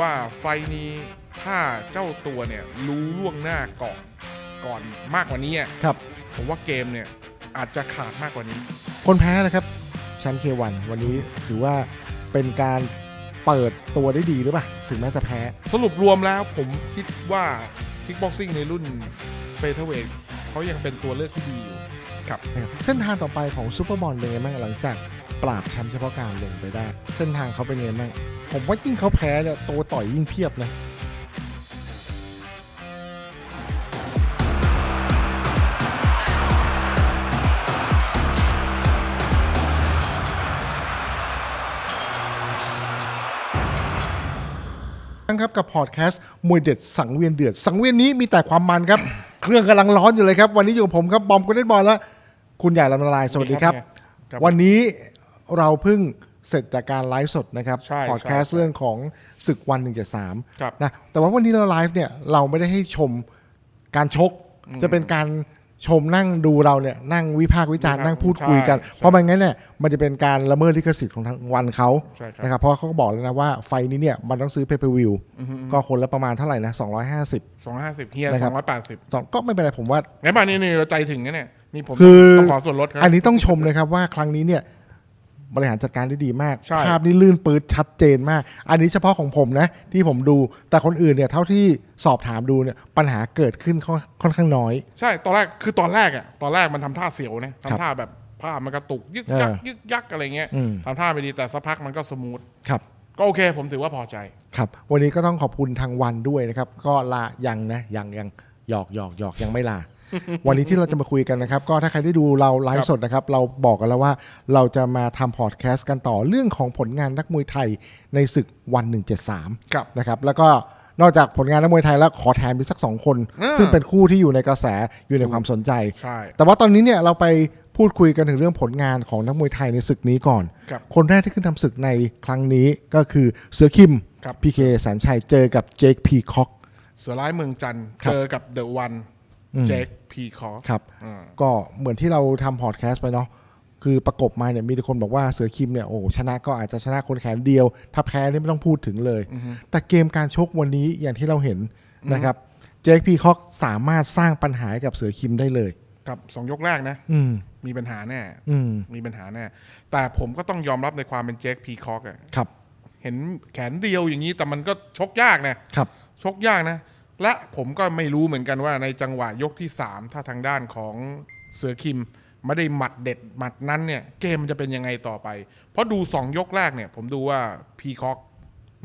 ว่าไฟล์นี้ถ้าเจ้าตัวเนี่ยรู้ล่วงหน้าก่อนก่อนมากกว่านี้อะครับ ผมว่าเกมเนี่ยอาจจะขาดมากกว่านี้ คนแพ้นะครับแชมป์เควันวันนี้ถือว่าเป็นการเปิดตัวได้ดีหรือเปล่า ถึงแม้จะแพ้ สรุปรวมแล้วผมคิดว่าคิกบ็อกซิ่งในรุ่นเฟเธอร์เวทเขายังเป็นตัวเลือกที่ดีอยู่ครับนะครับเส้นทางต่อไปของซูเปอร์บอลเป็นไงบ้างหลังจาก ปราบแชมป์เฉพาะการลงไปได้ เส้นทางเขาเป็นไงบ้างผมว่ายิ่งเขาแพ้เนี่ยตัวต่อยยิ่งเพียบนะครับกับพอดแคสต์มวยเด็ดสังเวียนเดือด สังเวียนนี้มีแต่ความมันครับ เครื่องกำลังร้อนอยู่เลยครับ วันนี้อยู่กับผมครับบอมกุนเดนบอลและคุณใหญ่ลำนาลายสวัสดีครับครับวันนี้ เราเพิ่งเสร็จจากการไลฟ์สดนะครับใช่พอดแคสต์ใช่เรื่องของศึกวันหนึ่งเจ็ดสามครับนะแต่ว่าวันนี้เราไลฟ์เนี่ยเราไม่ได้ให้ชมการชก จะเป็นการชมนั่งดูเราเนี่ยนั่งวิพากษ์วิจารณ์วิพากษ์นั่งพูดคุยกันใช่ เพราะไม่งั้นเนี่ยมันจะเป็นการละเมิดลิขสิทธิ์ของทางวันเขาใช่ครับนะครับเพราะเขาก็บอกแล้วนะว่าไฟนี้เนี่ยมันต้องซื้อ pay per view ก็คนละประมาณเท่าไหร่นะ 250 สองร้อยห้าสิบเฮียนะคสรัอบงร้อยแปดสิบสองก็ไม่เป็นไรผมว่า งั้นมานี่นี่เราใจถึงนะเนี่ยนี่ผมคือ ต้องขอส่วนลดครับอันนี้ต้องชมเลยครับว่าครั้งนี้เนี่ย บริหารจัดการได้ดีมาก ใช่ ภาพนี่ลื่นปืดชัดเจนมาก อันนี้เฉพาะของผมนะที่ผมดู แต่คนอื่นเนี่ยเท่าที่สอบถามดูเนี่ยปัญหาเกิดขึ้นค่อนค่อนข้างน้อย ใช่ ตอนแรก คือตอนแรกอะตอนแรกมันทำท่าเสียวนะครับทำท่าแบบภาพมันกระตุกยึกยักเออยึกยักอะไรเงี้ยอืม ทำท่าไม่ดีแต่สักพักมันก็สมูท ครับ ก็โอเค ผมถือว่าพอใจ ครับ วันนี้ก็ต้องขอบคุณทางวันด้วยนะครับ ก็ลายังนะยังยังหยอกหยอกหยอกยังไม่ลา วันนี้ที่เราจะมาคุยกันนะครับ ก็ถ้าใครได้ดูเราไลฟ์สดนะครับ เราบอกกันแล้วว่าเราจะมาทำพอดแคสต์กันต่อเรื่องของผลงานนักมวยไทยในศึกวัน173ครับนะครับ แล้วก็นอกจากผลงานนักมวยไทยแล้วขอแถมอีกสักสองคนอ่าซึ่งเป็นคู่ที่อยู่ในกระแสอยู่ในความสนใจใช่แต่ว่าตอนนี้เนี่ยเราไปพูดคุยกันถึงเรื่องผลงานของนักมวยไทยในศึกนี้ก่อนครับคนแรกที่ขึ้นทำศึกในครั้งนี้ก็คือเสือคิมครับพีเคแสนชัยเจอกับเจคพีคอกเสือร้ายเมืองจันทร์ครับเจอกับเดอะวันอืม เจคพีคอครับอ่าก็เหมือนที่เราทำพอดแคสต์ไปเนาะคือประกบมาเนี่ยมีแต่คนบอกว่าเสือคิมเนี่ยโอ้โหชนะก็อาจจะชนะคนแขนเดียว ถ้าแพ้นี่ไม่ต้องพูดถึงเลย แต่เกมการชกวันนี้อย่างที่เราเห็นนะครับเจคพีคอกสามารถสร้างปัญหาให้กับเสือคิมได้เลยกับสองยกแรกนะอืมมีปัญหาแน่อืมมีปัญหาแน่แต่ผมก็ต้องยอมรับในความเป็นเจคพีคอกอะครับ เห็นแขนเดียวอย่างนี้แต่มันก็ชกยากนะครับ ชกยากนะ และผมก็ไม่รู้เหมือนกันว่าในจังหวะยกที่ 3 ถ้าทางด้านของเสือคิมไม่ได้หมัดเด็ดหมัดนั้นเนี่ยเกมมันจะเป็นยังไงต่อไป เพราะดู 2 ยกแรกเนี่ย ผมดูว่าพีคอก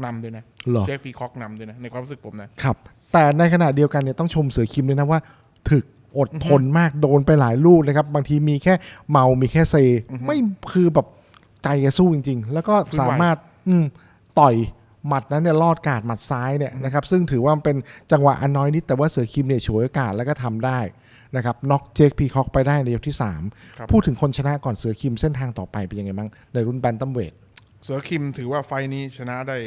นำด้วยนะเหรอเจคพีคอกนำด้วยนะในความรู้สึกผมนะครับ แต่ในขณะเดียวกันเนี่ยต้องชมเสือคิมเลยนะว่า ถึกอดทนมากโดนไปหลายลูกนะครับ บางทีมีแค่เมามีแค่เซ ไม่คือแบบใจจะสู้จริง ๆ แล้วก็สามารถอืมต่อย หมัดนั้นเนี่ยลอดกาดหมัดซ้ายเนี่ยนะครับซึ่งถือว่ามันเป็นจังหวะอันน้อยนิดแต่ว่าเสือคิมเนี่ยฉวยโอกาสแล้วก็ทำได้นะครับน็อกเจคพีคอกไปได้ในยกที่ครับ3พูดถึงคนชนะก่อนเสือคิมเส้นทางต่อไปเป็นยังไงบ้างในรุ่นแบนตัมเวทเสือคิมถือว่าไฟล์นี้ชนะได้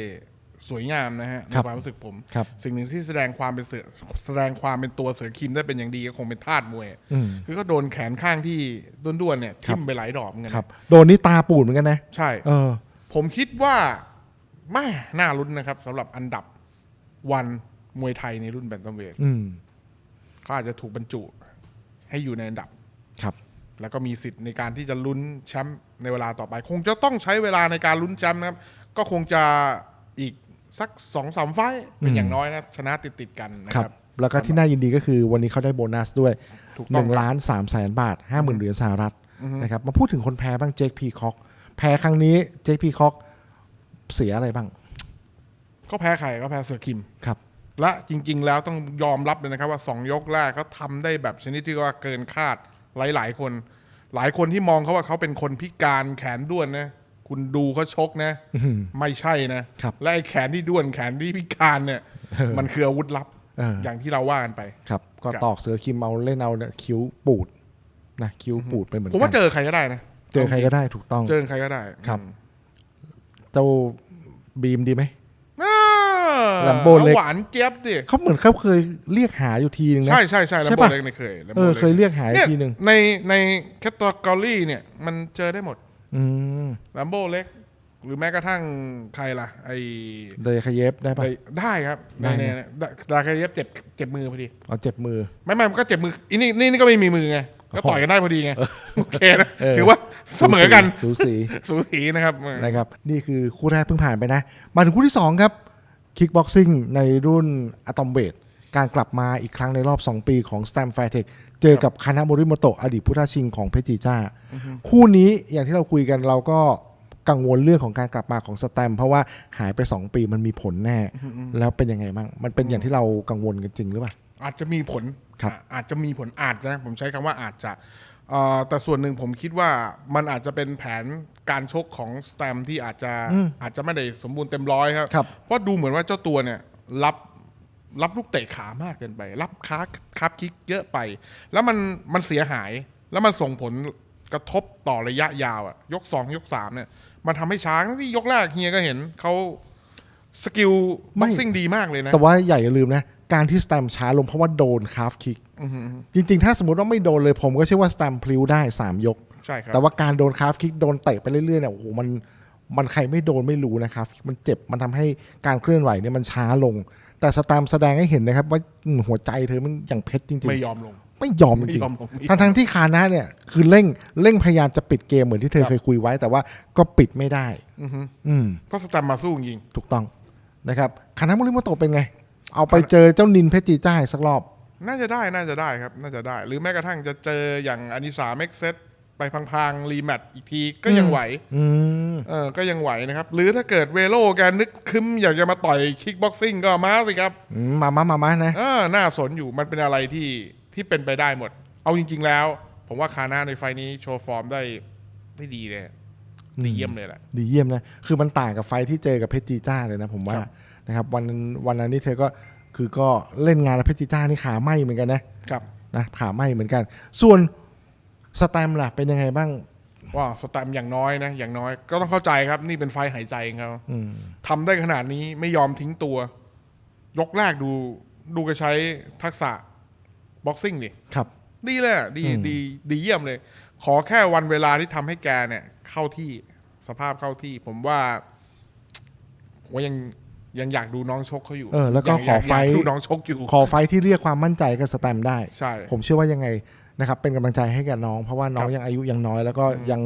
สวยงามนะฮะในครับความรู้สึกผมครับสิ่งหนึ่งที่แสดงความเป็นเสือแสดงความเป็นตัวเสือคิมได้เป็นอย่างดีก็คงเป็นธาตุมวยอืมคือก็โดนแขนข้างที่ด้วนๆเนี่ยทิ่มไปหลายดอกเหมือนกันครับนะโดนนี่ตาปูดเหมือนกันนะ ใช่ เออ ผมคิดว่า แม่น่าลุ้นนะครับสำหรับอันดับวันมวยไทยในรุ่นแบนตัมเวทอืมเขาอาจจะถูกบรรจุให้อยู่ในอันดับ ครับ แล้วก็มีสิทธิ์ในการที่จะลุ้นแชมป์ในเวลาต่อไป คงจะต้องใช้เวลาในการลุ้นแชมป์นะครับ ก็คงจะอีกสักสองสามไฟต์เป็นอย่างน้อยนะชนะติดติดๆกันนะครัครับบแล้วก็ที่น่ายินดีก็คือวันนี้เขาได้โบนัสด้วยถูกหต้องนึ่งครับล้านสามแสนบาทห้าหมื่นเหรียญสหรัฐนะครับมาพูดถึงคนแพ้บ้างเจคพีคอกแพ้ครั้งนี้เจคพีคอก เสียอะไรบ้าง ก็แพ้ใครก็แพ้เสือคิม ครับ และจริง ๆ แล้วต้องยอมรับเลยนะครับว่าสองยกแรกเขาทำได้แบบชนิดที่ว่าเกินคาดหลาย ๆ คน หลายคนที่มองเขาว่าเขาเป็นคนพิการแขนด้วนนะ คุณดูเขาชกนะ ไม่ใช่นะ ครับและไอ้แขนที่ด้วนแขนที่พิการเนี่ย มันคืออาวุธลับเอออ ย่างที่เราว่ากันไป ครับ ก็ครับ ตอกเสือคิมเอาเล่นเอาเนี่ยคิ้วปูดนะคิ้วปูดไปเหมือนผมกัว่าเจอใครก็ได้นะ เจอใครก็ได้ถูกต้อง เจอใครก็ได้ครับ อืม เจ้าบีมดีไหมอ่าแลมโบเล็ก หวานเจี๊ยบดิเขาเหมือนเขาเคยเรียกหาอยู่ทีนึงนะ ใช่ใช่ใช่แลมใช่โบปะ เล็กเนี่ยเคย Lambo เออ Leg เคยเรียกหาอีเนี่กยทีหนึ่งในในแคตตากรีเนี่ย มันเจอได้หมดอืมแลมโบเล็ก หรือแม้กระทั่งใครล่ะ ไอ้เดยคาเยฟได้ปะ ไอ้ได้ครับได้ในนะ ในดาดาคาเยฟเจ็บเจ็บมือพอดี เอาเจ็บมือ ไม่ไม่มันก็เจ็บมืออีนี่นี่นี่ก็ไม่มีมือไง ก็ต่อยกันได้พอดีไงโอเคนะเออถือว่าเสมอกันสูสีสูสีนะครับนะครับ นี่คือคู่แรกเพิ่งผ่านไปนะ มาถึงคู่ที่ 2 ครับคิกบ็อกซิ่งในรุ่นอะตอมเบดการกลับมาอีกครั้งในรอบ 2 ปีของ s t a m f i t e c h เจอกับคานาโมริโมโตะอดีตผู้ท้าชิงของเพจิจ้า คู่นี้อย่างที่เราคุยกันเราก็กังวลเรื่องของการกลับมาของสแตม เพราะว่าหายไป 2 ปีมันมีผลแน่ แล้วเป็นยังไงบ้างมันเป็นอย่างที่เรากังวลกันจริงหรือเปล่า อาจจะมีผลครับอะอาจจะมีผลอาจจะผมใช้คำว่าอาจจะเอ่อแต่ส่วนหนึ่งผมคิดว่ามันอาจจะเป็นแผนการชกของสแตมที่อาจจะอาจจะไม่ได้สมบูรณ์เต็มร้อยครับครับเพราะดูเหมือนว่าเจ้าตัวเนี่ยรับรับลูกเตะขามากเกินไป รับคาคับคิกเยอะไป แล้วมันมันเสียหายแล้วมันส่งผลกระทบต่อระยะยาวอะยกสองยกสามเนี่ย มันทำให้ช้าทั้งที่ยกแรกเฮียก็เห็นเขาสกิลไม่บ็อกซิ่งดีมากเลยนะ แต่ว่าใหญ่อย่าลืมนะ การที่สแตมช้าลงเพราะว่าโดนคาฟคิกจริงๆ ถ้าสมมติว่าไม่โดนเลยผมก็เชื่อว่าสแตมพลิ้วได้ 3 ยก ใช่ครับ แต่ว่าการโดนคาฟคิกโดนเตะไปเรื่อยๆเนี่ยโอ้โหมันมันใครไม่โดนไม่รู้นะครับ มันเจ็บมันทำให้การเคลื่อนไหวเนี่ยมันช้าลง แต่สแตมแสดงให้เห็นนะครับ ว่าอืมหัวใจเธอมันอย่างเพชรจริงๆ ไม่ยอมลง ไม่ยอมจไม่ริงยอมลงๆทั้งทั้งๆที่คานะเนี่ยคือเร่งเร่งพยายามจะปิดเกมเหมือนที่เธอครับเคยคุยไว้ แต่ว่าก็ปิดไม่ได้อือฮึอืมก็สแตมมาสู้จริงถูกต้องนะครับคานะมุริโมโตะเป็นไง เอาไปเจอเจ้านินเพชรจีจ้าอีกสักรอบ น่าจะได้น่าจะได้ครับ น่าจะได้ หรือแม้กระทั่งจะเจออย่างอานิสาเม็กเซตไปพังๆรีแมตช์อีกทีก็ยังไหวอืมเออก็ยังไหวนะครับ หรือถ้าเกิดเวโลแกนึกคึมอยากจะมาต่อยคิกบ็อกซิ่งก็มาสิครับ อืมมามามามานะ เออน่าสนอยู่มันเป็นอะไรที่ที่เป็นไปได้หมด เอาจริง ๆ แล้ว ผมว่าคาน่าในไฟล์นี้โชว์ฟอร์มได้ได้ดีเลยดีเยี่ยมเลยแหละ ดีเยี่ยมนะ คือมันต่างกับไฟท์ที่เจอกับเพชรจีจ้าเลยนะผมว่า ครับ นะครับวันนั้นวันนั้นนี่เธอก็คือก็เล่นงานกับเพชรจีจ้านี่ขาไหมเหมือนกันนะครับนะขาไหมเหมือนกัน ส่วนสแตมป์ล่ะเป็นยังไงบ้างว่าสแตมป์อย่างน้อยนะอย่างน้อยก็ต้องเข้าใจครับ นี่เป็นไฟล์หายใจของเขาอืมทำได้ขนาดนี้ไม่ยอมทิ้งตัว ยกแรกดูดูกระใช้ทักษะบ็อกซิ่งดิครับ ดีเลยอะดีดีดีเยี่ยมเลย ขอแค่วันเวลาที่ทำให้แกเนี่ย เข้าที่สภาพเข้าที่ ผมว่าผมว่ายัง ยังอยากดูน้องชกเขาอยู่เออแล้วก็ยังขอไฟท์ยากดูน้องชกอยู่ ขอไฟท์ที่เรียกความมั่นใจกับสแตมป์ได้ ใช่ ผมเชื่อว่ายังไงนะครับเป็นกำลังใจให้กับน้อง เพราะว่าน้องครับ ยังอายุยังน้อย แล้วก็ยัง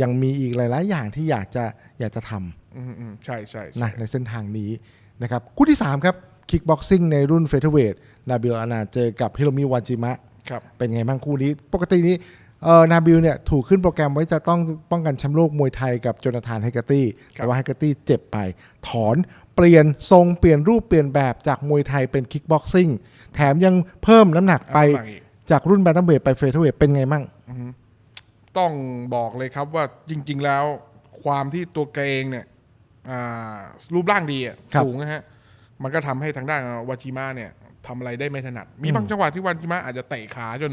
ยังมีอีกหลาย ๆ อย่างที่อยากจะอยากจะทำอืมอืมใช่ใช่ใช่นะในเส้นทางนี้นะครับคู่ที่ 3 ครับคิกบ็อกซิ่งในรุ่นเฟเธอร์เวทนาบิลอานาเจอกับฮิโรมิวาจิมะ ครับ เป็นไงบ้างคู่นี้ ปกตินี้เออนาบิลเนี่ยถูกขึ้นโปรแกรมไว้จะต้องป้องกันแชมป์โลกมวยไทยกับโจนาธานไฮกาตี้แต่ว่าไฮกาตี้เจ็บไป ถอน เปลี่ยนทรงเปลี่ยนรูปเปลี่ยนแบบจากมวยไทยเป็นคิกบ็อกซิ่งแถมยังเพิ่มน้ำหนักไปเอาหนักอีก จากรุ่นแบนตัมเวทไปเฟเธอร์เวทเป็นไงมั่ง ต้องบอกเลยครับว่าจริง ๆ แล้วความที่ตัวแกเองเนี่ยอ่ารูปร่างดีอะครับ สูงนะฮะ มันก็ทำให้ทางด้านวาจิมะเนี่ยทำอะไรได้ไม่ถนัด มีบางจังหวะที่วาจิมะอาจจะเตะขาจน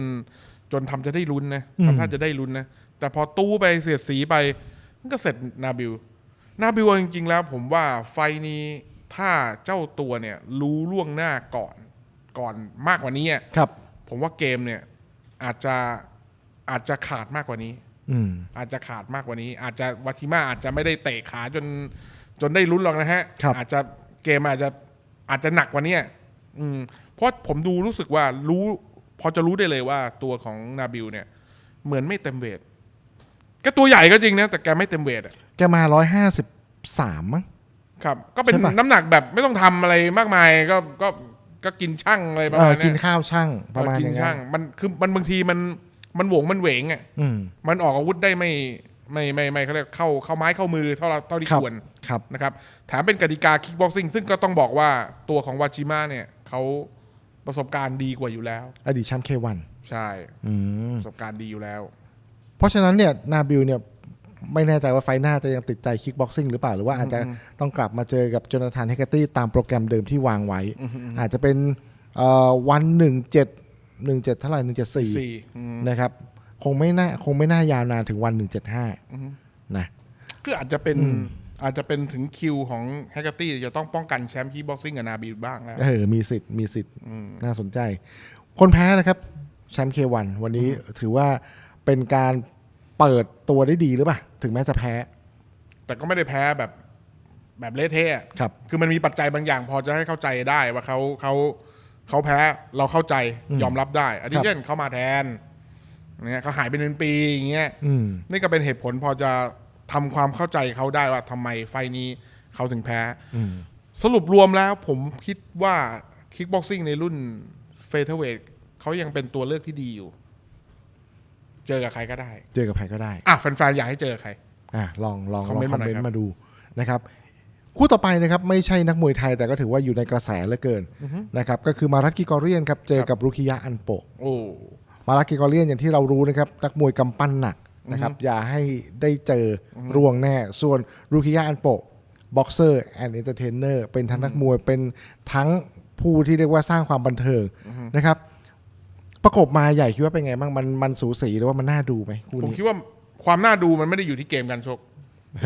จนทำจะได้ลุ้นนะทำท่าจะได้ลุ้นนะ แต่พอตู้ไปเสียดสีไป มันก็เสร็จนาบิล นาบิลเอาจริง ๆ แล้วผมว่าไฟล์นี้ถ้าเจ้าตัวเนี่ยรู้ล่วงหน้าก่อนก่อนมากกว่านี้อะครับ ผมว่าเกมเนี่ยอาจจะอาจจะขาดมากกว่านี้อืมอาจจะขาดมากกว่านี้ อาจจะวาชิมาอาจจะไม่ได้เตะขาจนจนได้ลุ้นหรอกนะฮะครับอาจจะเกมอาจจะอาจจะหนักกว่านี้อืมเพราะผมดูรู้สึกว่ารู้พอจะรู้ได้เลยว่าตัวของนาบิลเนี่ย เหมือนไม่เต็มเวทแกตัวใหญ่ก็จริงนะแต่แกไม่เต็มเวท อะแกมาร้อยห้าสิบสามมั้งครับ ก็เป็นใช่ปะน้ำหนักแบบไม่ต้องทำอะไรมากมายก็ก็ก็กินช่างอะไรประเอมาอณเนี้ยกินข้าวช่างประมาณเออกิอนย่างช่านั้งนมันคือมันบางทีมันมันหวงมันเหวงอะอืมมันออกอาวุธได้ไม่ไม่ไม่ไม่เขาเรียกเข้าเข้าไม้เข้ามือเท่าเราเท่าที่ครับควร ครับ นะครับแถมเป็นกติกาคิกบ็อกซิ่งซึ่งก็ต้องบอกว่าตัวของวาจิมะเนี่ยเขาประสบการณ์ดีกว่าอยู่แล้ว อดีตแชมป์เควันใช่ อืม ประสบการณ์ดีอยู่แล้ว เพราะฉะนั้นเนี่ยนาบิลเนี่ย ไม่แน่ใจว่าไฟล์หน้าจะยังติดใจคิกบ็อกซิ่งหรือเปล่า หรือว่าอาจจะต้องกลับมาเจอกับโจนาธานเฮกเกอร์ตี้ตามโปรแกรมเดิมที่วางไว้ อาจจะเป็นเอ่อวันหนึ่งเจ็ดหนึ่งเจ็ดเท่าไหร่หนึ่งเจ็ดสี่สี่อืมนะครับคงไม่น่าคงไม่น่ายาวนานถึงวันหนึ่งเจ็ดห้านะคืออาจจะเป็นอาจจะเป็นถึงคิวของแฮกเกอร์ตี้จะต้องป้องกันแชมป์คิกบ็อกซิ่งกับนาบิลบ้างแล้วเออมีสิทธิ์มีสิทธิ์น่าสนใจ คนแพ้นะครับแชมป์เควันวันนี้ถือว่าเป็นการ เปิดตัวได้ดีหรือเปล่าถึงแม้จะแพ้แแต่ก็ไม่ได้แพ้แบบแบบเละเทะอะครับ คือมันมีปัจจัยบางอย่าง พอจะให้เข้าใจได้ว่าเขาเขาเขาแพ้เราเข้าใจอืมยอมรับได้อันนี้ครับเช่นเขามาแทนเนี่ยเขาหายไปเป็นปีอย่างเงี้ยอืมนี่ก็เป็นเหตุผลพอจะทำความเข้าใจเขาได้ว่าทำไมไฟล์นี้เขาถึงแพ้อืมสรุปรวมแล้วผมคิดว่าคิกบ็อกซิ่งในรุ่นเฟเธอร์เวทเขายังเป็นตัวเลือกที่ดีอยู่ เจอกับใครก็ได้ เจอกับใครก็ได้อะแฟนๆอยากให้เจอใครอะลองลองลองคอมเมนต์คอมมาหน่เมอยนครับ ต์มาดูนะครับ คู่ต่อไปนะครับไม่ใช่นักมวยไทยแต่ก็ถือว่าอยู่ในกระแสเหลือเกินนะครับก็คือมารัตกิกอเรียนครับเจอกับรุคิยะอันโปะ โอ้ มารัตกิกอเรียนอย่างที่เรารู้นะครับนักมวยกำปั้นหนักนะครับอย่าให้ได้เจออร่วงแน่ ส่วนรุคิยะอันโปะบ็อกเซอร์แอนด์เอนเตอร์เทนเนอร์เป็นทั้งนักมวยเป็นทั้งผู้ที่เรียกว่าสร้างความบันเทิงนะครับ ประกบมาใหญ่คิดว่าเป็นไงบ้างมันมันสูสีหรือว่ามันน่าดูไหมคู่ผมนี้คิดว่าความน่าดูมันไม่ได้อยู่ที่เกมการชก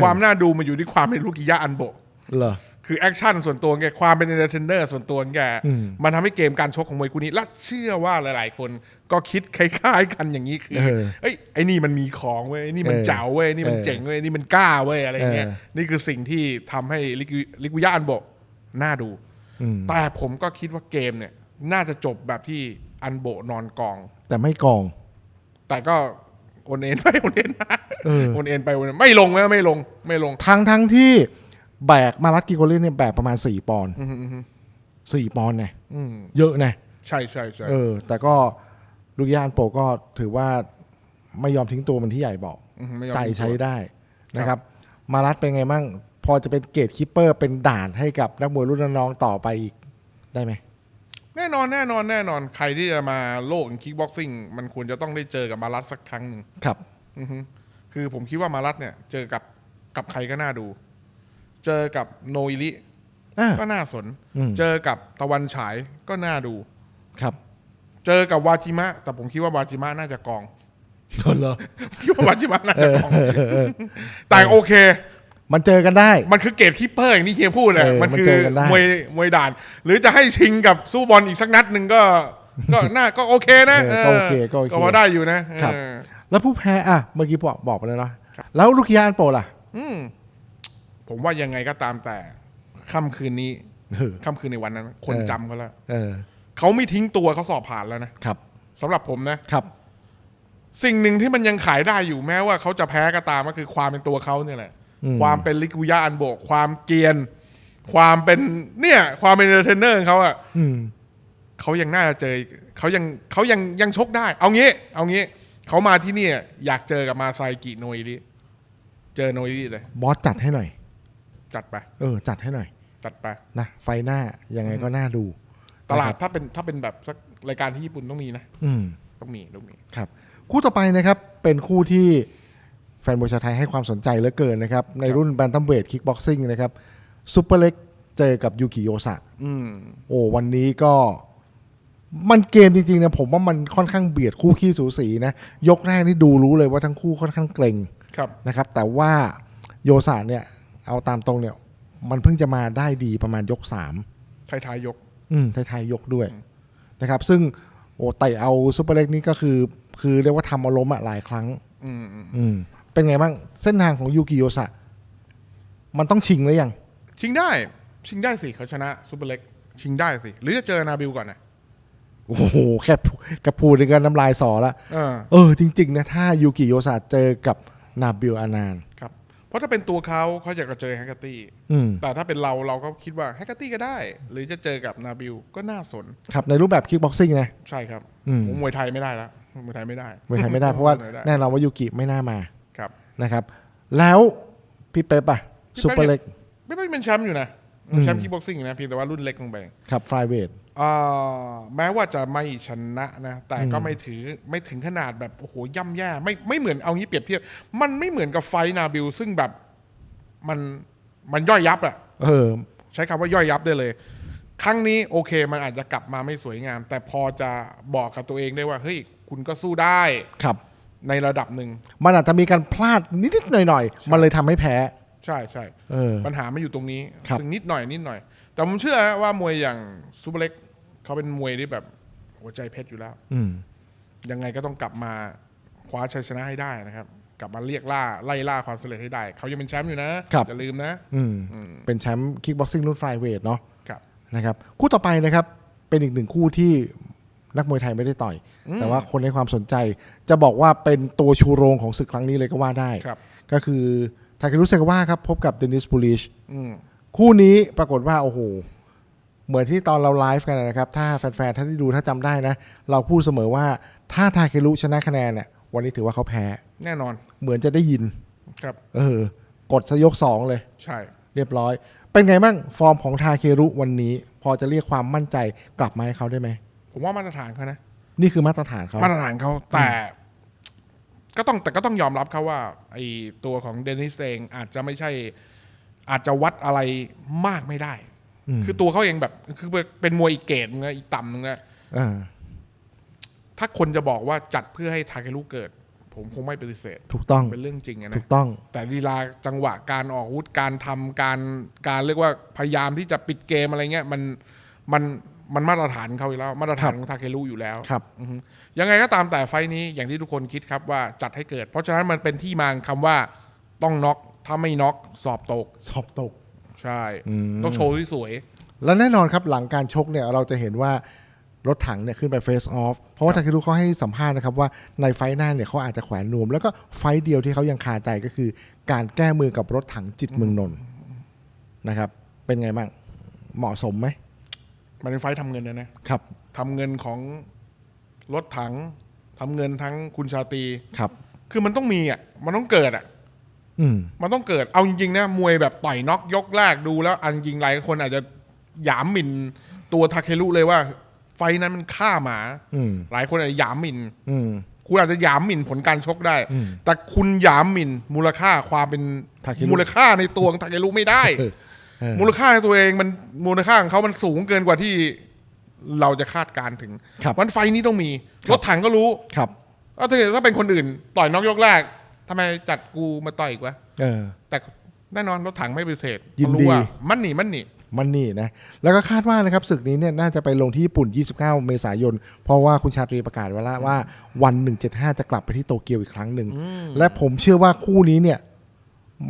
ความน่าดูมันอยู่ที่ความเป็นลูกิยะอันโบะ เหรอ คือแอคชั่นส่วนตัวแกความเป็นเอนเตอร์เทนเนอร์ส่วนตัวแกอืมมันทำให้เกมการชกของมวยคู่นี้และเชื่อว่าหลาย ๆ คนก็คิดคล้ายๆกันอย่างนี้คือเออเอ้ยไอ้นี่มันมีของเว้ยไอ้นี่มันเออเจ๋วเว้ยไอ้นี่มันเออเจ๋งเว้ยไอ้นี่มันกล้าเว้ยอะไรเงี้ยเออนี่คือสิ่งที่ทำให้ลิกุลิกุยะอันโบะน่าดู อืม แต่ผมก็คิดว่าเกมเนี่ย น่าจะจบแบบที่ อันโบะนอนกอง แต่ไม่กอง แต่ก็โอนเอ็นไปโอนเอ็นมาเออ โอนเอ็นไปโอนเอ็นไม่ลงนะไม่ลงไม่ลงทั้งทั้งที่แบกมารัตกิโกเล่นเนี่ยแบกประมาณ 4 ปอนด์อืมอืมอืมสี่ปอนด์ไงอืมเยอะนะใช่ใช่ใช่เออ แต่ก็ลูกยานโปก็ถือว่าไม่ยอมทิ้งตัวมันที่ใหญ่บอกอืมไม่ยอมใจใช้ได้ครับนะครับ มารัตเป็นไงมั่ง พอจะเป็นเกตคิปเปอร์เป็นด่านให้กับนักมวยรุ่นน้องๆต่อไปอีกได้ไหม แน่นอนแน่นอนแน่นอนใครที่จะมาโลกคิกบ็อกซิ่งมันควรจะต้องได้เจอกับมารัตสักครั้งหนึ่งครับอือฮึคือผมคิดว่ามารัตเนี่ย เจอกับกับใครก็น่าดู เจอกับโนอิลิอ่า ก็น่าสน อืม เจอกับตะวันฉายก็น่าดู ครับเจอกับวาจิมะ แต่ผมคิดว่าวาจิมะน่าจะกองเหรอ คิดว่าวาจิมะน่าจะกอง แต่โอเค มันเจอกันได้ มันคือเกตคิปเปอร์อย่างที่เฮียพูดเลยเออมันมันคือเจอกันได้ มวยมวยด่าน หรือจะให้ชิงกับสู้บอลอีกสักนัดหนึ่งก็ ก็น่าก็โอเคนะเออก็โอเคก็โอเคก็พอได้อยู่นะครับ เออแล้วผู้แพ้อะเมื่อกี้บอกบอกไปแล้วเนาะแล้วลูกยานโปล่ะอืมผมว่ายังไงก็ตามแต่ค่ำคืนนี้เออ ค่ำคืนในวันนั้น คนเออ จำเขาแล้วเออเขาไม่ทิ้งตัวเขาสอบผ่านแล้วนะครับสำหรับผมนะ ครับ สิ่งหนึ่งที่มันยังขายได้อยู่แม้ว่าเขาจะแพ้ก็ตามก็คือความเป็นตัวเขาเนี่ยแหละอืม ความเป็นลิกุยะอันโบก ความเกรียน ความเป็นเนี่ย ความเป็นเอนเตอร์เทนเนอร์ของเขาอะอืมเขายังน่าจะเจอเขายังเขายังยังชกได้ เอางี้ เอางี้เขามาที่เนี่ยอยากเจอกับมาไซกิโนอิริเจอโนอิริเลยบอสจัดให้หน่อย จัดไป เออ จัดให้หน่อย จัดไปนะไฟหน้ายังไงก็น่าดู ตลาดนะครับถ้าเป็นถ้าเป็นแบบสักรายการที่ญี่ปุ่นต้องมีนะ อืมต้องมีต้องมีครับ คู่ต่อไปนะครับ เป็นคู่ที่แฟนมวยชาวไทยให้ความสนใจเหลือเกินนะครับ ในรุ่นแบนตัมเวทคิกบ็อกซิ่งนะครับซูเปอร์เล็กเจอกับยูกิโยสะอืมโอ้วันนี้ก็มันเกมจริงๆนะผมว่ามันค่อนข้างเบียดคู่ขี้สูสีนะ ยกแรกนี่ดูรู้เลยว่าทั้งคู่ค่อนข้างเกรงครับนะครับ แต่ว่าโยสะเนี่ย เอาตามตรงเนี่ย มันเพิ่งจะมาได้ดีประมาณยกสามท้ายท้ายๆยก อืมไทยๆยกด้วยนะครับ ซึ่งโอ้ไต่เอาซูเปอร์เล็กนี่ก็คือ คือเรียกว่าทำอารมณ์อะหลายครั้ง อืมอืมอืม เป็นไงบ้าง เส้นทางของยูกิโยสะมันต้องชิงหรือยัง ชิงได้ ชิงได้สิเขาชนะซูเปอร์เล็ก ชิงได้สิ หรือจะเจอนาบิลก่อนนะโอ้โห แค่พูแค่พูดกันน้ำลายสอละเออเออ จริง ๆ นะ ถ้ายูกิโยสะเจอกับนาบิลอานานครับ เพราะถ้าเป็นตัวเขาเขาอยากจะเจอแฮกเกอร์ตี้อืมแต่ถ้าเป็นเราเราก็คิดว่าแฮกเกอร์ตี้ก็ได้ หรือจะเจอกับนาบิลก็น่าสน ครับ ในรูปแบบคิกบ็อกซิ่งนะใช่ครับอืมผมมวยไทยไม่ได้แล้วมวยไทยไม่ได้ไม่ทำไม่ได้เพราะว่าไม่ได้แน่นอนว่ายูกิไม่น่ามาครับ นะครับ แล้วพี่เป๊ปอะพี่ซูเป๊ปเปอร์เล็กไม่ไม่เป็นแชมป์อยู่นะอืมแชมป์คิกบ็อกซิ่งนะเพียงแต่ว่ารุ่นเล็กลงไปครับไฟเวทอ่าแม้ว่าจะไม่ชนะนะ แต่ก็ไม่ถือไม่ถึงขนาดแบบโอ้โหย่ำแย่ไม่ไม่เหมือนเอางี้เปรียบเทียบ มันไม่เหมือนกับไฟท์นาบิลซึ่งแบบมันมันย่อยยับอะเออ ใช้คำว่าย่อยยับได้เลย ครั้งนี้โอเคมันอาจจะกลับมาไม่สวยงาม แต่พอจะบอกกับตัวเองได้ว่าเฮ้ยคุณก็สู้ได้ครับ ในระดับหนึ่งมันอาจจะมีการพลาดนิดๆหน่อยๆ มันเลยทำให้แพ้ ใช่ใช่เออ ปัญหาไม่อยู่ตรงนี้ครับ ถึงนิดหน่อยนิดหน่อย แต่ผมเชื่อว่ามวยอย่างซูเปอร์เล็กเขาเป็นมวยที่แบบหัวใจเพชรอยู่แล้ว อืม ยังไงก็ต้องกลับมาคว้าชัยชนะให้ได้นะครับ กลับมาเรียกล่าไล่ล่าความสำเร็จให้ได้ เขายังเป็นแชมป์อยู่นะครับ อย่าลืมนะอืม เป็นแชมป์คิกบ็อกซิ่งรุ่นไฟเวทเนาะ ครับ นะครับคู่ต่อไปนะครับเป็นอีกหนึ่งคู่ที่ นักมวยไทยไม่ได้ต่อย แต่ว่าคนให้ความสนใจ จะบอกว่าเป็นตัวชูโรงของศึกครั้งนี้เลยก็ว่าได้ครับก็คือทาเครุเซกาวะครับ พบกับเดนิสปูลิชอืมคู่นี้ปรากฏว่า โอ้โห เหมือนที่ตอนเราไลฟ์กันนะครับ ถ้าแฟนๆท่านที่ดูถ้าจำได้นะ เราพูดเสมอว่าถ้าทาเครุชนะคะแนนเนี่ยวันนี้ถือว่าเขาแพ้ แน่นอน เหมือนจะได้ยินครับ เออ กดสยกสองเลย ใช่ เรียบร้อย เป็นไงบ้างฟอร์มของทาเครุวันนี้ พอจะเรียกความมั่นใจกลับมาให้เขาได้ไหม ผมว่ามาตรฐานเขานะ นี่คือมาตรฐานเขามาตรฐานเขาแต่ก็ต้องแต่ก็ต้องยอมรับเขาว่าไอตัวของเดนิสเองอาจจะไม่ใช่ อาจจะวัดอะไรมากไม่ได้ คือตัวเขาเองแบบ คือเป็นมวยอีกเกรดนึงนะอีกต่ำนึงนะอ่าถ้าคนจะบอกว่าจัดเพื่อให้ทาเคลุเกิด ผมคงไม่ปฏิเสธ ถูกต้องเป็นเรื่องจริงอะถูนะกต้อง แต่ลีลาจังหวะการออกอาวุธการทำการการเรียกว่าพยายามที่จะปิดเกมอะไรเงี้ย มันมัน มันมาตรฐานเขาอยู่แล้ว มาตรฐานของทาเคลุอยู่แล้วครับอือฮึยังไงก็ตามแต่ไฟล์นี้อย่างที่ทุกคนคิดครับว่าจัดให้เกิด เพราะฉะนั้นมันเป็นที่มาของคำว่าต้องน็อกถ้าไม่น็อกสอบตก สอบตก ใช่อืมต้องโชว์ที่สวย แล้วแน่นอนครับหลังการชกเนี่ยเราจะเห็นว่ารถถังเนี่ยขึ้นไปเฟสออฟเพราะว่าทาเครุเขาให้สัมภาษณ์นะครับว่าในไฟท์หน้าเนี่ยเขาอาจจะแขวนนวม แล้วก็ไฟท์เดียวที่เขายังคาใจก็คือ การแก้มือกับรถถังจิตเมืองนนท์นะครับ เป็นไงบ้างเหมาะสมไหม มันเป็นไฟล์ทำเงินนะนะครับทำเงินของรถถังทำเงินทั้งคุณชาตรีครับ คือมันต้องมีอะมันต้องเกิดอะอืมมันต้องเกิดเอาจริงๆนะมวยแบบต่อยน็อกยกแรกดูแล้วอันจริงหลายคนอาจจะหยามหมิ่นตัวทาเครุเลยว่า ไฟนั้นมันฆ่าหมาอืมหลายคนอาจจะหยามหมิ่นอืมคุณอาจจะหยามหมิ่นผลการชกได้อืมแต่คุณหยามหมิ่นมูลค่าความเป็นทาเครุมูลค่าในตัวของทาเครุไม่ได้เออเออ มูลค่าในตัวเองมันมูลค่าของเขามันสูงเกินกว่าที่เราจะคาดการณ์ถึงครับวันไฟนี้ต้องมีรถถังก็รู้ครับว่าถ้าเกิดถ้าเป็นคนอื่น ต่อยน็อกยกแรกทำไมจัดกูมาต่อยอีกวะเออแต่แน่นอนรถถังไม่ปฏิเสธยินดีเขารู้ว่ามันหนีมันหนีมันนี่นะ แล้วก็คาดว่านะครับศึกนี้เนี่ยน่าจะไปลงที่ญี่ปุ่น 29 เมษายน เพราะว่าคุณชาตรีประกาศไว้แล้วว่าวัน 175 จะกลับไปที่โตเกียวอีกครั้งหนึ่ง และผมเชื่อว่าคู่นี้เนี่ย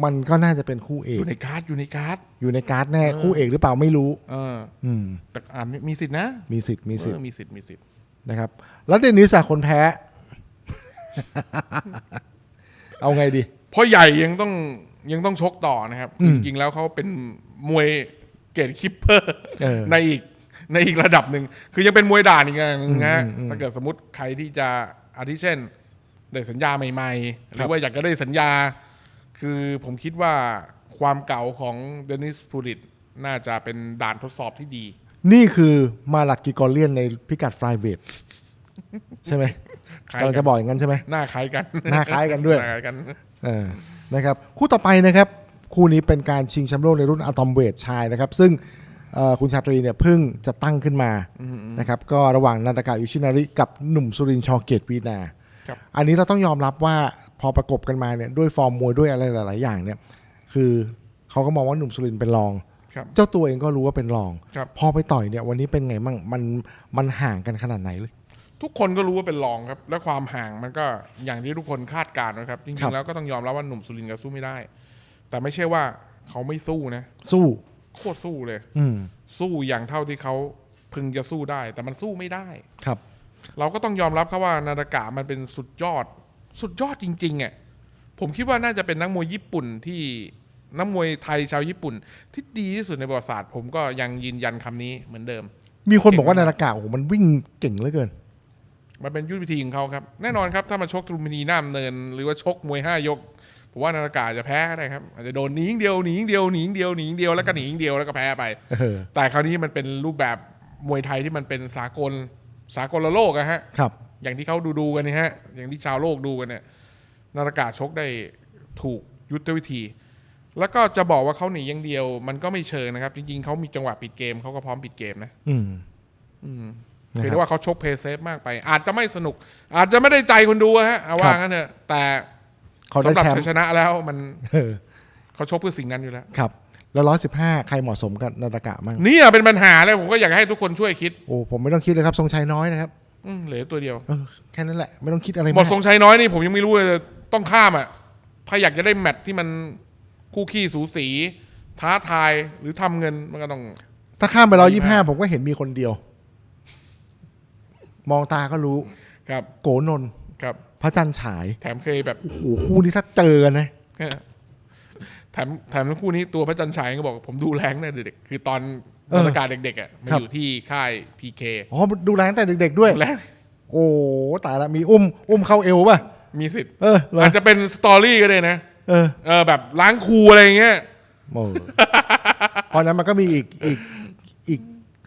มันก็น่าจะเป็นคู่เออกยู่ในการ์ดอยู่ในการ์ดอยู่ในการ์ดแน่คู่เอกหรือเปล่าไม่รู้ เออ อืมแต่อ่ามีมีสิทธินะ มีสิทธิ์มีสิทธิ์เออมีสิทธิ์มีสิทธิ์นะครับ แล้วเดนิสอะคนแพ้ เอาไงดีเพราะใหญ่ยังต้องยังต้องชกต่อนะครับอืมจริงๆแล้วเขาเป็นมวยเกรดคิปเปอร์เออในอีกในอีกระดับหนึ่งคือยังเป็นมวยด่านอีกอย่างหนึงนะอืมอืมถ้าเกิดสมมติใครที่จะอาทิเช่น ได้สัญญาใหม่ ๆหครัรืบอว่าอยากจะได้สัญญา คือผมคิดว่าความเก่าของเดนิสพูริตน่าจะเป็นด่านทดสอบที่ดี นี่คือมาลัดกิกอเลียนในพิกัดฟลายเวทใช่ไหมคล้ายกำลังกัจะนบอกอย่างนั้นใช่ไหมหน้าคล้ายกันหน้าคล้ายกันด้วยหคล้ายกันเออนะครับคู่ต่อไปนะครับคู่นี้เป็นการชิงแชมป์โลกในรุ่นอะตอมเวทชายนะครับ ซึ่งเอ่อคุณชาตรีเนี่ยเพิ่งจะตั้งขึ้นมานะครับก็ระหว่างนันตากาอิชินาริกับหนุ่มสุรินทร์ชอเกตวีนาครับอันนี้เราต้องยอมรับว่า พอประกบกันมาเนี่ยด้วยฟอร์มมวยด้วยอะไรหลาย ๆ อย่างเนี่ย คือเขาก็มองว่าหนุ่มสุรินทร์เป็นรองครับเจ้าตัวเองก็รู้ว่าเป็นรองครับพอไปต่อยเนี่ยวันนี้เป็นไงมั่งมันมันห่างกันขนาดไหนเลยทุกคนก็รู้ว่าเป็นรองครับ และความห่างมันก็อย่างที่ทุกคนคาดการณ์นะครับจครัริบงๆ แล้วก็ต้องยอมรับว่าหนุ่มสุรินทร์ก็สู้ไม่ได้ แต่ไม่ใช่ว่าเขาไม่สู้นะ สู้โคตรสู้เลย อืมสู้อย่างเท่าที่เขาพึงจะสู้ได้ แต่มันสู้ไม่ได้ครับ เราก็ต้องยอมรับครับว่านาดากะมันเป็นสุดยอด สุดยอดจริงๆอะผมคิดว่าน่าจะเป็นนักมวยญี่ปุ่นที่นักมวยไทยชาวญี่ปุ่น ที่ดีที่สุดในประวัติศาสตร์ ผมก็ยังยืนยันคำนี้เหมือนเดิม มีคนบอกว่าเก่งมากนาฬิกาโอ้โหมันวิ่งเก่งเหลือเกิน มันเป็นยุทธวิธีของเขาครับ แน่นอนครับ ถ้ามาชกตรุมพินีหน้ามเนิน หรือว่าชกมวยห้ายก ผมว่านาฬิกาจะแพ้ก็ได้ครับ อาจจะโดนหนีอย่างเดียวหนีอย่างเดียวหนีอย่างเดียวหนีอย่างเดียวแล้วก็หนีอย่างเดียวแล้วก็แพ้ไป เออ แต่คราวนี้มันเป็นรูปแบบมวยไทยที่มันเป็นสากลสากลโลกอะฮะ ครับ อย่างที่เขาดูดูๆกันนี่ฮะ อย่างที่ชาวโลกดูกันเนี่ยนาฬิกาชกได้ถูกยุทธวิธี แล้วก็จะบอกว่าเขาหนีอย่างเดียว มันก็ไม่เชิงนะครับ จริงๆเขามีจังหวะปิดเกมเขาก็พร้อมปิดเกมนะ อืม อืมนะเพียงครัแต่บว่าเขาชกเพย์เซฟมากไป อาจจะไม่สนุก อาจจะไม่ได้ใจคนดูอะฮะเอาว่าครับงั้นเถอะแต่เขาได้สำหรับแชมชัยป์ชนะแล้วมันเออเขาชกเพื่อสิ่งนั้นอยู่แล้ว ครับ แล้วร้อยสิบห้าใครเหมาะสมกับนาตากะมั่งนี่เป็นปัญหาเลยผมก็อยากให้ทุกคนช่วยคิด โอ้ผมไม่ต้องคิดเลยครับทรงชัยน้อยนะครับ อืมเหลือตัวเดียว เออแค่นั้นแหละ ไม่ต้องคิดอะไรหมมาดกทรงชัยน้อยนี่ผมยังไม่รู้เลยต้องข้ามอะ ถ้าอยากจะได้แมตช์ที่มันคู่ขี้สูสี ท้าทายหรือทำเงินมันก็ต้อง ถ้าข้ามไปร้อยี่ห้าผมก็เห็นมีคนเดียว มองตาก็รู้ ครับ โกนนท์ครับ พระจันทร์ฉายแถมเคยแบบ โอ้โหคู่นี้ถ้าเจอกันนะ แถมแถมคู่นี้ตัวพระจันทร์ฉายก็บอก ผมดูแรงตั้งแต่เด็กๆคือตอนเออ บรรยากาศเด็กๆอะมาครับอยู่ที่ค่ายพีเคอ๋อดูแลตั้งแต่เด็ก ๆ ด้วยแรงโอ้ตายละมีอุ้มอุ้มเข้าเอวป่ะมีสิทธิ์เออเหรออาจจะเป็นสตอรี่ก็ได้นะเออเออแบบล้างครูอะไรอย่างเงี้ยโอ้เพราะฉะนั้นมันก็มีอีกอีกอีก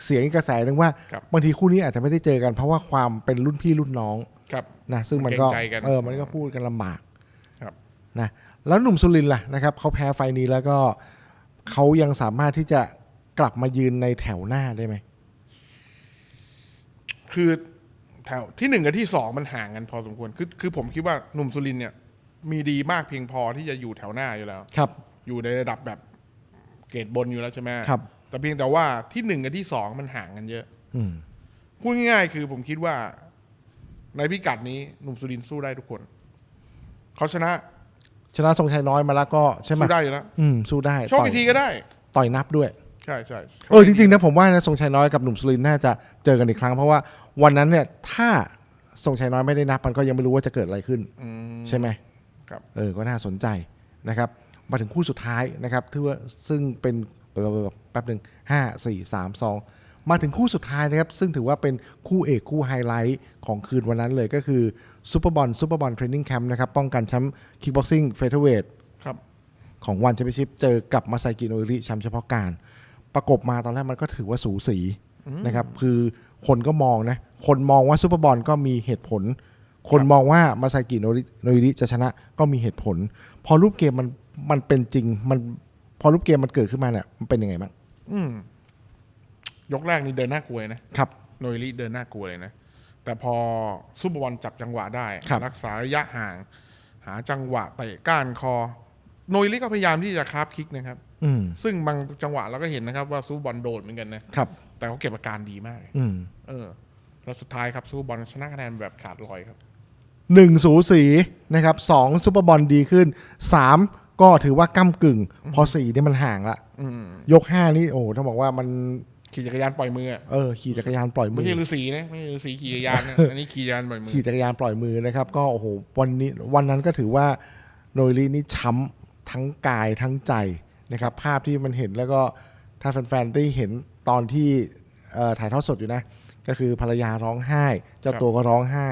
เสียงอีกกระแสหนึ่งว่าครับบางทีคู่นี้อาจจะไม่ได้เจอกัน เพราะว่าความเป็นรุ่นพี่รุ่นน้องครับนะซึ่งมันก็เกรงใจกันเออมันก็พูดกันลำบากครับนะแล้วหนุ่มสุรินทร์ล่ะนะครับเขาแพ้ไฟล์นี้แล้วก็เขายังสามารถที่จะ กลับมายืนในแถวหน้าได้ไหม คือแถวที่หนึ่งกับที่สองมันห่างกันพอสมควร คือคือผมคิดว่าหนุ่มสุรินทร์เนี่ย มีดีมากเพียงพอที่จะอยู่แถวหน้าอยู่แล้ว ครับ อยู่ในระดับแบบเกรดบนอยู่แล้วใช่ไหมครับ แต่เพียงแต่ว่าที่หนึ่งกับที่สองมันห่างกันเยอะ อืมพูดง่ายๆคือผมคิดว่า ในพิกัดนี้หนุ่มสุรินทร์สู้ได้ทุกคน เขาชนะชนะทรงชัยน้อยมาแล้วก็ใช่ไหมสู้ได้อยู่แล้ว อืมสู้ได้ โชคต่อยอีกทีก็ได้ ต่อยนับด้วยใช่ใช่เออจริงๆนะผมว่านะทรงชัยน้อยกับหนุ่มสุรินทร์น่าจะเจอกันอีกครั้ง เพราะว่าวันนั้นเนี่ยถ้าทรงชัยน้อยไม่ได้นับมันก็ยังไม่รู้ว่าจะเกิดอะไรขึ้นอืมใช่ไหมครับเออก็น่าสนใจนะครับมาถึงคู่สุดท้ายนะครับที่ว่าซึ่งเป็นแป๊บหนึ่งห้าสี่สามสองมาถึงคู่สุดท้ายนะครับ ซึ่งถือว่าเป็นคู่เอกคู่ไฮไลท์ของคืนวันนั้นเลยก็คือซูเปอร์บอลซูเปอร์บอลเทรนนิ่งแคมป์นะครับป้องกันแชมป์คิกบ็อกซิ่งเฟเธอร์เวทครับของวันแชมเปี้ยนชิพเจอกับมาไซกิโนริแชมป์เฉพาะการ ประกบมาตอนแรกมันก็ถือว่าสูสีนะครับ คือคนก็มองนะ คนมองว่าซูเปอร์บอลก็มีเหตุผล คนมองว่ามาไซกิโนริโนริจะชนะก็มีเหตุผล พอรูปเกมมันมันเป็นจริง มันพอรูปเกมมันเกิดขึ้นมาเนี่ยมันเป็นยังไงบ้างอืมยกแรกนี่เดินหน้ากลัวเลยนะครับโนยลีเดินหน้ากลัวเลยนะ แต่พอซุปเปอร์บอลจับจังหวะได้ครับรักษาระยะห่าง หาจังหวะเตะก้านคอ โนยลีก็พยายามที่จะคาบคิกนะครับอืม ซึ่งบางจังหวะเราก็เห็นนะครับว่าซูเปอร์บอลโดดเหมือนกันนะครับ แต่เขาเก็บอาการดีมากเลยอืมเออ แล้วสุดท้ายครับซูเปอร์บอลชนะคะแนนแบบขาดลอยครับหนึ่งสูสีนะครับสองซูเปอร์บอลดีขึ้นสามก็ถือว่าก้ากึ่ง พอสี่นี่มันห่างละอืมยกห้านี่โอ้โหต้องบอกว่ามันขี่จักรยานปล่อยมืออะเออขี่จักรยานปล่อยมืไม่อใช่ฤาษีนะไม่ใช่ฤาษีขี่จักรยานนะอันนี้ขี่จักรยานปล่อยมือขี่จักรยานปล่อยมือนะครับ ก็โอ้โหวันนี้วันนั้นก็ถือว่าโนยลีนี่ช้ำทั้งกายทั้งใจ นะครับภาพที่มันเห็นแล้วก็ถ้าแฟนๆได้เห็นตอนที่เอ่อถ่ายทอดสดอยู่นะ ก็คือภรรยาร้องไห้ เจ้าตัวก็ร้องไห้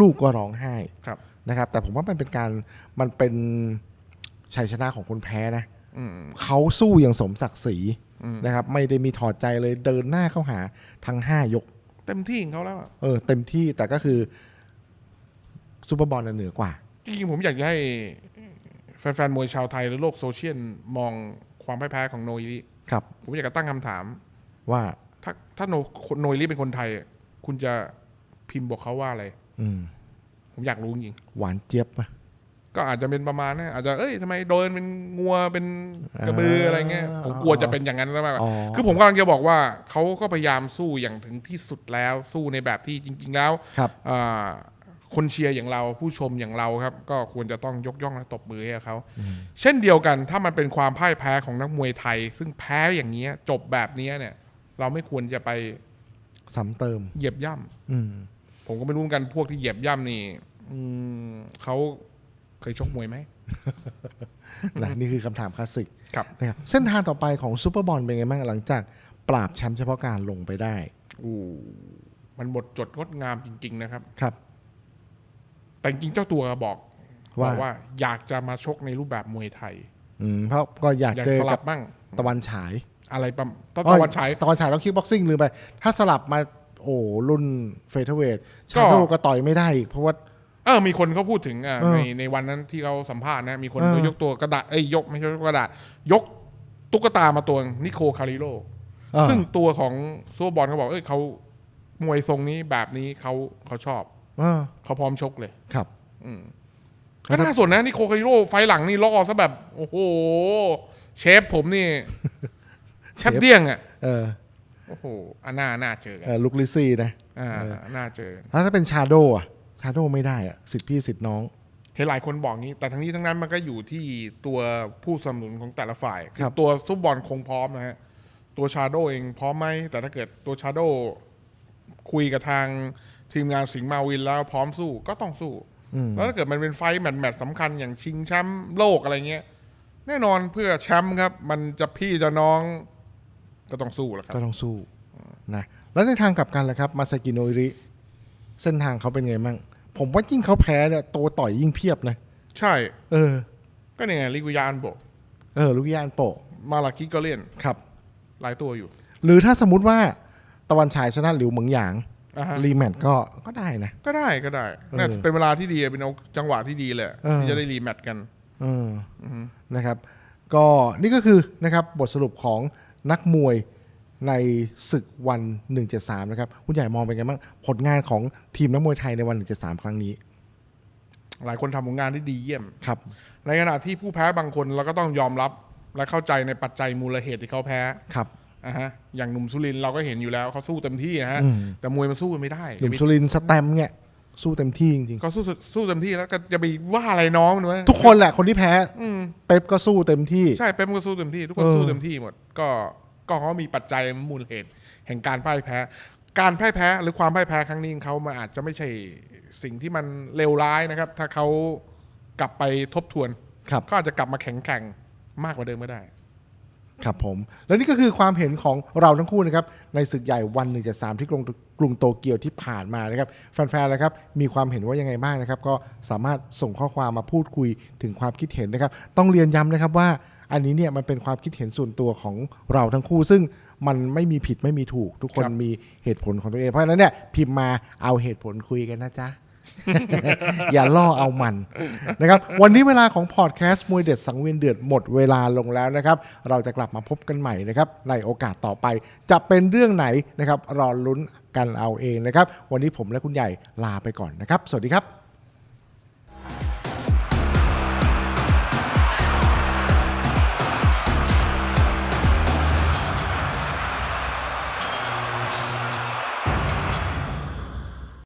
ลูกก็ร้องไห้ครับนะครับ แต่ผมว่ามันเป็นการมันเป็นชัยชนะของคนแพ้นะอืมเขาสู้อย่างสมศักดิ์ศรีอืมนะครับ ไม่ได้มีถอดใจเลยเดินหน้าเข้าหาทั้งห้ายก เต็มที่ของเขาแล้วอะเออเต็มที่แต่ก็คือซูเปอร์บอลน่ะเหนือกว่าจริงๆผมอยากจะให้ แฟนๆมวยชาวไทยและโลกโซเชียลมองความพ่ายแพ้ของโนยลีครับ ผมอยากจะตั้งคำถามว่าถ้าถ้าโนคนโนยลีเป็นคนไทยอะคุณจะพิมพ์บอกเขาว่าอะไร อืมผมอยากรู้จริงหวานเจี๊ยบปะๆก็อาจจะเป็นประมาณนะอาจจะเอ้ยทำไมโดนเป็นงัวเป็นกระบืออะไรเงี้ยผมกลัวจะเป็นอย่างนั้นซะมากกว่าอ๋อคือผมกำลังจะบอกว่าเขาก็พยายามสู้อย่างถึงที่สุดแล้วสู้ในแบบที่จริง ๆ แล้วครับอ่า คนเชียร์อย่างเราผู้ชมอย่างเราครับ ก็ควรจะต้องยกย่องและตบมือให้กับเขาเช่นเดียวกันถ้ามันเป็นความพ่ายแพ้ของนักมวยไทย ซึ่งแพ้อย่างเงี้ยจบแบบเนี้ยเนี่ย เราไม่ควรจะไปซ้ำเติม เหยียบย่อืมำผมก็ไม่รู้เหมือนกันพวกที่เหยียบย่ำนี่อืมเขาเคยชกมวยไหมนะนี่คือคำถามคลาสสิกครับนะครับเส้นทางต่อไปของซูเปอร์บอลเป็นไงบ้างหลังจากปราบแชมป์เฉพาะการลงไปได้อู้มันบทจดงดงามจริง ๆ นะครับ ครับ แต่จริงๆเจ้าตัวบอกว่าบอกว่าอยากจะมาชกในรูปแบบมวยไทย อืมเพราะก็อยากอยากเจอสลักับบบ้างตะวันฉาย อะไรประมาณตอ้ะวันฉายตะวันฉายต้องคิกบ็อกซิ่งลืมไป ถ้าสลับมาโอ้รุ่นเฟเธอร์เวทก็ชาโดก็ต่อยไม่ได้อีกเพราะว่าเออมีคนเขาพูดถึงอ่าเออในในวันนั้นที่เขาสัมภาษณ์นะมีคนเออเขายกตัวกระดาษเอ้ยยกไม่ใช่ยกกระดาษ ยกตุ๊กตามาตัวนิโคคาริโลเออซึ่งตัวของซูเปอร์บอลเขาบอกเอ้ยเขามวยทรงนี้แบบนี้เขาเขาชอบเออเขาพร้อมชกเลย ครับ อืมก็น่าสนนะนิโคคาริโลไฟล์หลังนี่ล่อซะแบบ โอ้โห เชฟผมนี่แชฟเดี้ยงอะเออโอ้โหอันน่าน่าเจอกันเออลุกลิซี่นะอ่าน่าเจอกันถ้าถ้าเป็นชาโดอะ ชาโดไม่ได้อะสิทธิ์พี่สิทธิ์น้องเห็นหลายคนบอกงี้ แต่ทั้งนี้ทั้งนั้นมันก็อยู่ที่ตัวผู้สนับสนุนของแต่ละฝ่ายครับตัวซุปบอลคงพร้อมนะฮะตัวชาโดเองพร้อมไหมแต่ถ้าเกิดตัวชาโดคุยกับทาง ทีมงานสิงห์มาวินแล้วพร้อมสู้ก็ต้องสู้อืมแล้วถ้าเกิดมันเป็นไฟท์แมตช์แมตช์สำคัญอย่างชิงแชมป์โลกอะไรเงี้ย แน่นอนเพื่อแชมป์ครับ มันจะพี่จะน้องก็ต้องสู้แหละครับ ก็ต้องสู้นะแล้วในทางกลับกันล่ะครับ มาซากิโนอิริ เส้นทางเขาเป็นไงมั่งผมว่ายิ่งเขาแพ้เนี่ยตัวต่อยยิ่งเพียบนะใช่ เออ ก็เนี่ยไงลิกุยาอันโบะเออลูกยานโปะมาลาคิก็เล่นครับ หลายตัวอยู่ หรือถ้าสมมุติว่าตะวันฉายชนะหลิวเหมืองหยาง อ่าฮะรีแมตช์ก็ก็ได้นะ ก็ได้ก็ได้เออน่าจะเป็นเวลาที่ดีเป็นจังหวะที่ดีเลยเออ ที่จะได้รีแมตช์กัน เอออนะครับ ก็นี่ก็คือนะครับบทสรุปของนักมวยในศึกวัน 173 นะครับคุณใหญ่มองเป็นไงบ้างผลงานของทีมนักมวยไทยในวัน 173 ครั้งนี้หลายคนทำผลงานได้ดีเยี่ยม ครับ ในขณะที่ผู้แพ้บางคนเราก็ต้องยอมรับและเข้าใจในปัจจัยมูลเหตุที่เขาแพ้ ครับ อะฮะอย่างหนุ่มสุรินทร์เราก็เห็นอยู่แล้วเขาสู้เต็มที่นะฮะอืมแต่มวยมันสู้กันไม่ได้หนุ่มสุรินทร์สแตมป์เนี่ยสู้เต็มที่จริงก็สู้สู้เต็มที่แล้วก็จะไปว่าอะไรน้องมันวะๆทุกคนแหละคนที่แพ้อืมเป๊ปก็สู้เต็มที่ใช่เป๊ปมันก็สู้เต็มที่ ทุกคนเออสู้เต็มที่หมด ก็ก็เขามีปัจจัยมูลเหตุแห่งการพ่ายแพ้ การพ่ายแพ้หรือความพ่ายแพ้ครั้งนี้ของเขามันอาจจะไม่ใช่สิ่งที่มันเลวร้ายนะครับ ถ้าเขากลับไปทบทวนครับก็อาจจะกลับมาแข็งแกร่งมากกว่าเดิมก็ได้ ครับผม และนี่ก็คือความเห็นของเราทั้งคู่นะครับ ในศึกใหญ่วันหนึ่งจะสามที่กรุงกรุงโตเกียวที่ผ่านมานะครับ แฟนๆนะครับมีความเห็นว่ายังไงบ้างนะครับ ก็สามารถส่งข้อความมาพูดคุยถึงความคิดเห็นนะครับ ต้องเรียนย้ำนะครับว่า อันนี้เนี่ยมันเป็นความคิดเห็นส่วนตัวของเราทั้งคู่ ซึ่งมันไม่มีผิดไม่มีถูก ทุกคนครับมีเหตุผลของตัวเองเพราะฉะนั้นเนี่ยพิมพ์มาเอาเหตุผลคุยกันนะจ๊ะ อย่าล่อเอามันนะครับ วันนี้เวลาของพอดแคสต์มวยเด็ดสังเวียนเดือดหมดเวลาลงแล้วนะครับ เราจะกลับมาพบกันใหม่นะครับ ในโอกาสต่อไปจะเป็นเรื่องไหนนะครับ รอลุ้นกันเอาเองนะครับ วันนี้ผมและคุณใหญ่ลาไปก่อนนะครับ สวัสดีครับ